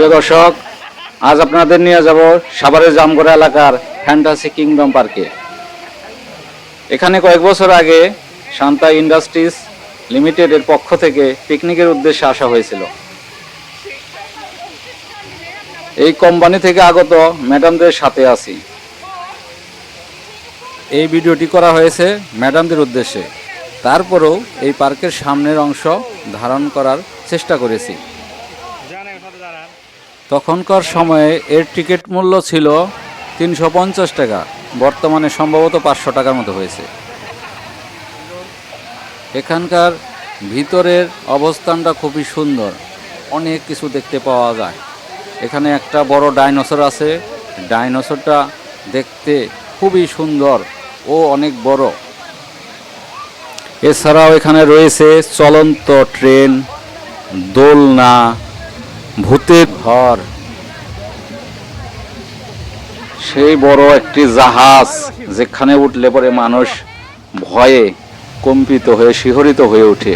প্রিয় দর্শক, আজ আপনাদের নিয়ে যাব সাভারের জামগড়া এলাকার ফ্যান্টাসি কিংডম পার্কে এখানে কয়েক বছর আগে শান্তা ইন্ডাস্ট্রিজ লিমিটেডের পক্ষ থেকে পিকনিকের উদ্দেশ্যে আসা হয়েছিল। এই কোম্পানি থেকে আগত ম্যাডামদের সাথে আছি। এই ভিডিওটি করা হয়েছে ম্যাডামদের উদ্দেশ্যে। তারপরেও এই পার্কের সামনের অংশ ধারণ করার চেষ্টা করেছি। তখনকার সময়ে এর টিকিট মূল্য ছিল তিনশো পঞ্চাশ টাকা। বর্তমানে সম্ভবত পাঁচশো টাকার মতো হয়েছে। এখানকার ভিতরের অবস্থানটা খুবই সুন্দর। অনেক কিছু দেখতে পাওয়া যায়। এখানে একটা বড় ডাইনোসর আছে। ডাইনোসরটা দেখতে খুবই সুন্দর ও অনেক বড়। এছাড়াও এখানে রয়েছে চলন্ত ট্রেন, দোলনা ভূতের ঘর। সেই বড় একটি জাহাজ যেখানে উঠলে পরে মানুষ ভয়ে কম্পিত হয়ে, শিহরিত হয়ে ওঠে।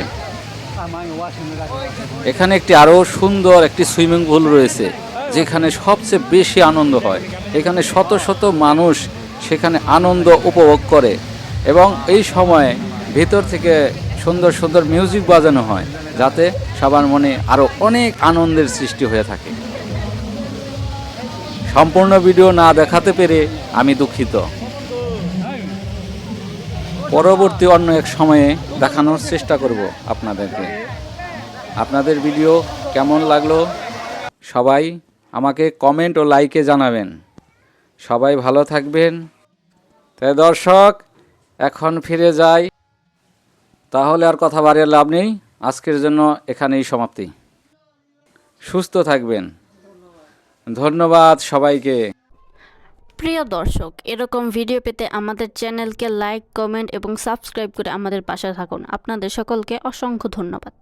এখানে একটি আরও সুন্দর একটি সুইমিং পুল রয়েছে, যেখানে সবচেয়ে বেশি আনন্দ হয়। এখানে শত শত মানুষ সেখানে আনন্দ উপভোগ করে এবং এই সময়ে ভিতর থেকে সুন্দর সুন্দর মিউজিক বাজানো হয়, যাতে সবার মনে আরও অনেক আনন্দের সৃষ্টি হয়ে থাকে। সম্পূর্ণ ভিডিও না দেখাতে পেরে আমি দুঃখিত। পরবর্তী অন্য এক সময়ে দেখানোর চেষ্টা করব আপনাদেরকে। আপনাদের ভিডিও কেমন লাগল? সবাই আমাকে কমেন্ট ও লাইকে জানাবেন। সবাই ভালো থাকবেন। তাই দর্শক, এখন ফিরে যাই। তাহলে আর কথা বাড়িয়ে লাভ নেই। আজকের জন্য এখানেই সমাপ্তি। সুস্থ থাকবেন। ধন্যবাদ সবাইকে। প্রিয় দর্শক, এরকম ভিডিও পেতে আমাদের চ্যানেলকে লাইক, কমেন্ট এবং সাবস্ক্রাইব করে আমাদের পাশে থাকুন। আপনাদের সকলকে অসংখ্য ধন্যবাদ।